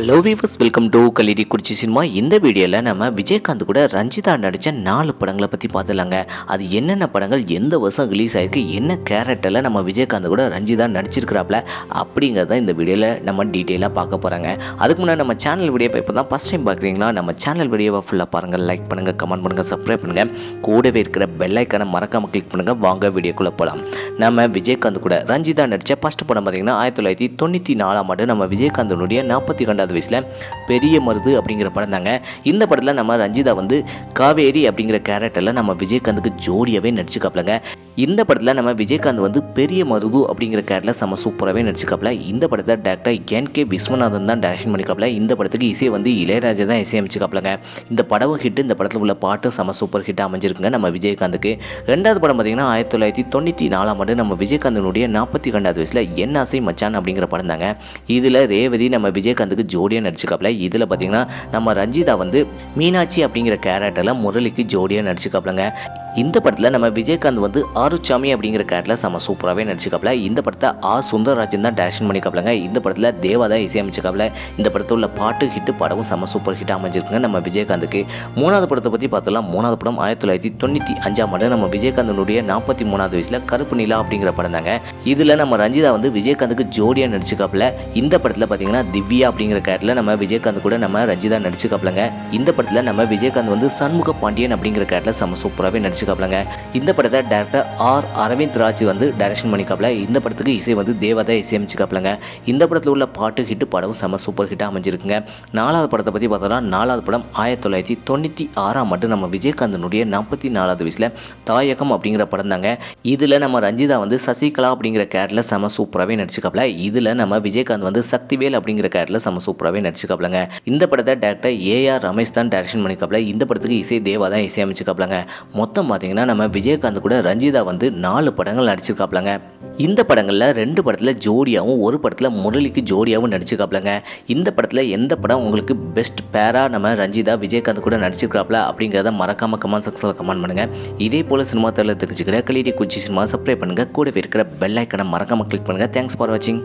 Hello viewers welcome to Kallidaikurichi cinema இந்த வீடியோவில் நம்ம விஜயகாந்த் கூட ரஞ்சிதா நடித்த நாலு படங்களை பற்றி பார்த்துலாங்க அது என்னென்ன படங்கள் எந்த வருஷம் ரிலீஸ் ஆகிருக்கு என்ன கேரக்டரில் நம்ம விஜயகாந்த் கூட ரஞ்சிதா நடிச்சிருக்கிறாப்ல அப்படிங்கிறத இந்த வீடியோவில் நம்ம டீட்டெயிலாக பார்க்க போகிறாங்க அதுக்கு முன்னாடி நம்ம சேனல் வீடியோ இப்போ தான் ஃபஸ்ட் டைம் பார்க்குறீங்களா நம்ம சேனல் வீடியோவை ஃபுல்லாக பாருங்கள் லைக் பண்ணுங்கள் கமெண்ட் பண்ணுங்கள் சப்ஸ்கிரைப் பண்ணுங்கள் கூடவே இருக்கிற பெல் ஐக்கானை மறக்காமல் கிளிக் பண்ணுங்கள் வாங்க வீடியோக்குள்ளே போகலாம் நம்ம விஜயகாந்த் கூட ரஞ்சிதா நடித்த ஃபஸ்ட் படம் பார்த்தீங்கன்னா ஆயிரத்தி தொள்ளாயிரத்தி தொண்ணூற்றி நாலாம் ஆண்டு நம்ம விஜயகாந்தனுடைய நாற்பத்தி ரெண்டாவது வயசில் பெரிய மருது அப்படிங்கிற படம் தாங்க. இந்த படத்தில் நம்ம ரஞ்சிதா வந்து காவேரி அப்படிங்கிற கேரக்டரில் நம்ம விஜயகாந்துக்கு ஜோடியாகவே நடிச்சுக்காப்பிலங்க இந்த படத்தில் நம்ம விஜயகாந்த் வந்து பெரிய மருது அப்படிங்கிற கேரக்டரில் செம்ம சூப்பராகவே நடிச்சுக்காப்ல இந்த படத்தை டேரக்டர் என் கே விஸ்வநாதன் தான் டேரக்ஷன் பண்ணிக்காப்புல இந்த படத்துக்கு இசையை வந்து இளையராஜா தான் இசையமைச்சுக்காப்லங்க இந்த படமும் ஹிட் இந்த படத்தில் உள்ள பாட்டும் செம்ம சூப்பர் ஹிட் அமைஞ்சிருக்குங்க நம்ம விஜயகாந்துக்கு. ரெண்டாவது படம் பார்த்தீங்கன்னா ஆயிரத்தி தொள்ளாயிரத்தி தொண்ணூற்றி நாலாம் ஆண்டு நம்ம விஜயகாந்தனுடைய நாற்பத்தி ரெண்டாவது வயசில் என் ஆசை மச்சான் அப்படிங்கிற படம் தாங்க. இதில் ரேவதி நம்ம விஜயகாந்துக்கு ஜோடியாக நடிச்சுக்காப்ல இதில் பார்த்திங்கன்னா நம்ம ரஞ்சிதா வந்து மீனாட்சி அப்படிங்கிற கேரக்டரில் முரளிக்கு ஜோடியாக நடிச்சுக்காப்லங்க இந்த படத்தில் நம்ம விஜயகாந்த் வந்து ஆருச்சாமி அப்படிங்கிற கேரக்டரில் செம்ம சூப்பராகவே நடிச்சுக்காப்ல இந்த படத்தை ஆ. சுந்தரராஜன் தான் டேரக்ஷன் பண்ணிக்காப்லங்க இந்த படத்தில் தேவா தான் இசையமைச்சுக்காப்ல இந்த படத்தில் உள்ள பாட்டு ஹிட்டு படமும் செம்ம சூப்பர் ஹிட் அமைஞ்சிருக்குங்க நம்ம விஜயகாந்துக்கு. மூணாவது படத்தை பற்றி பார்த்தலாம் மூணாவது படம் ஆயிரத்தி தொள்ளாயிரத்தி தொண்ணூற்றி அஞ்சாம் ஆண்டு நம்ம விஜயகாந்தனுடைய நாற்பத்தி மூணாவது வயசில் கருப்பு நிலா அப்படிங்கிற படம் தாங்க. இதில் நம்ம ரஞ்சிதா வந்து விஜயகாந்துக்கு ஜோடியாக நடிச்சுக்காப்ல இந்த படத்தில் பார்த்தீங்கன்னா திவ்யா அப்படிங்கிற கேரக்டரில் நம்ம விஜயகாந்த் கூட நம்ம ரஞ்சிதா நடிச்சுக்காப்லங்க இந்த படத்தில் நம்ம விஜயகாந்த் வந்து சண்முக பாண்டியன் அப்படிங்கிற கேரக்டரில் செம்ம சூப்பராகவே நடிச்சுக்காப்லங்க இந்த படத்தை டேரக்டர் ஆர் அரவிந்த் ராஜ் வந்து டைரக்ஷன் பண்ணிக்காப்ல இந்த படத்துக்கு இசை வந்து தேவதா இசையமைச்சுக்காப்லங்க இந்த படத்தில் உள்ள பாட்டு ஹிட் படம் செம சூப்பர் ஹிட்டாக அமைஞ்சிருக்குங்க. நாலாவது படத்தை பற்றி பார்த்தோம்னா நாலாவது படம் ஆயிரத்தி தொள்ளாயிரத்தி தொண்ணூற்றி ஆறாம் ஆண்டு நம்ம விஜயகாந்தனுடைய நாற்பத்தி நாலாவது வயசில் தாயகம் அப்படிங்கிற படம் தாங்க இதில் நம்ம ரஞ்சிதா வந்து சசிகலா அப்படிங்கிற கேரக்டரில் செம சூப்பராகவே நடிச்சுக்காப்ல இதில் நம்ம விஜயகாந்த் வந்து சக்திவேல் அப்படிங்கிற கேரட்டில் செம சூப்பராகவே நடிச்சுக்காப்லங்க இந்த படத்தை டேரக்டர் ஏஆர் ரமேஷ் தான் டைரக்ஷன் பண்ணிக்காப்ல இந்த படத்துக்கு இசை தேவா தான் இசையமைச்சுக்காப்லங்க மொத்தம் பார்த்தீங்கன்னா நம்ம விஜயகாந்த் கூட ரஞ்சிதா வந்து நாலு படங்கள் நடிச்சிருக்காப்லங்க. இந்த படங்களில் ரெண்டு படத்தில் ஜோடியாகவும் ஒரு படத்தில் முரளிக்கு ஜோடியாகவும் நடிச்சிருக்காப்லங்க. இந்த படத்தில் எந்த படம் உங்களுக்கு பெஸ்ட் பேராக நம்ம ரஞ்சிதா விஜயகாந்த் கூட நடிச்சிருக்காப்ல அப்படிங்கிறத மறக்காம கமெண்ட் செக்ஷனில் கமெண்ட் பண்ணுங்கள் இதே போல் சினிமா தரத்தில் தெரிஞ்சுக்கிற கலிடி குச்சி சினிமா சப்ஸ்கிரைப் பண்ணுங்கள் கூடவே இருக்கிற பெல் ஐக்கனை மறக்காமல் கிளிக் பண்ணுங்கள் தேங்க்ஸ் ஃபார் வாட்சிங்